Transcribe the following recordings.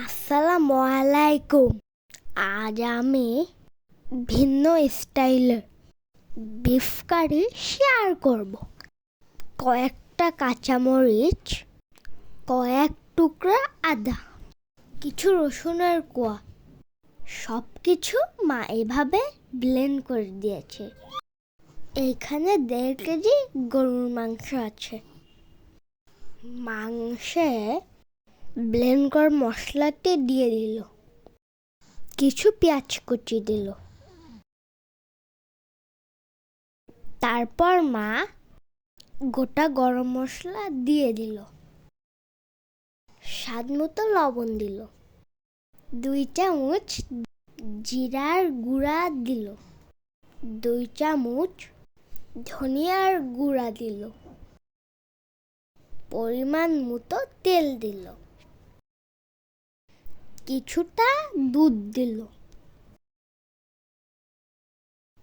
আসসালামু আলাইকুম আজ আমি ভিন্ন স্টাইলের বিফ কারি শেয়ার করব। কয়েকটা কাঁচামরিচ, কয়েক টুকরা আদা, কিছু রসুনের কোয়া সব কিছু মা এভাবে ব্লেন্ড করে দিয়েছে। এইখানে দেড় কেজি গরুর মাংস আছে। মাংসে ব্লেন্ড করা মশলাটি দিয়ে দিল। কিছু পেঁয়াজ কুচি দিল। তারপর মা গোটা গরম মশলা দিয়ে দিল। স্বাদ মতো লবণ দিল। দুই চামচ জিরার গুঁড়া দিল। দুই চামচ ধনিয়ার গুঁড়া দিল। পরিমাণ মতো তেল দিল। কিছুটা দুধ দিল।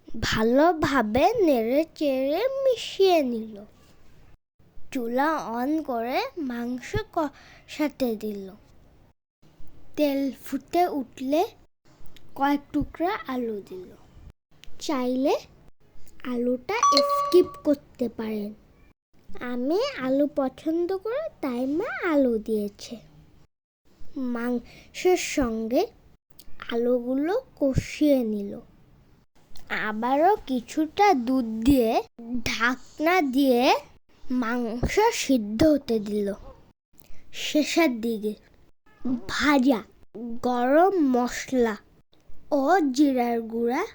ভালোভাবে নেড়ে চেড়ে মিশিয়ে নিল। চুলা অন করে মাংস কষাতে দিল। তেল ফুটে উঠলে কয়েক টুকরা আলু দিল। চাইলে আলুটা স্কিপ করতে পারেন। আমি আলু পছন্দ করে তাই মা আলু দিয়েছে। মাংসের সঙ্গে আলুগুলো কষিয়ে নিল। আবারও কিছুটা দুধ দিয়ে ঢাকনা দিয়ে মাংস সিদ্ধ হতে দিল। শেষের দিকে ভাজা গরম মশলা ও জিরার গুঁড়া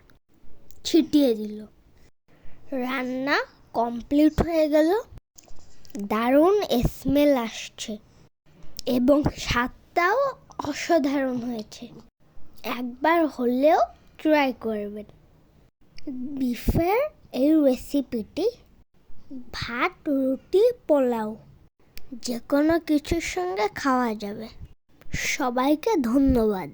ছিটিয়ে দিল। রান্না কমপ্লিট হয়ে গেল। দারুণ স্মেল আসছে এবং স্বাদটাও অসাধারণ হয়েছে। একবার হলেও ট্রাই করবেন। বিফের এই রেসিপিটি ভাত, রুটি, পোলাও যে কোনো কিছুর সঙ্গে খাওয়া যাবে। সবাইকে ধন্যবাদ।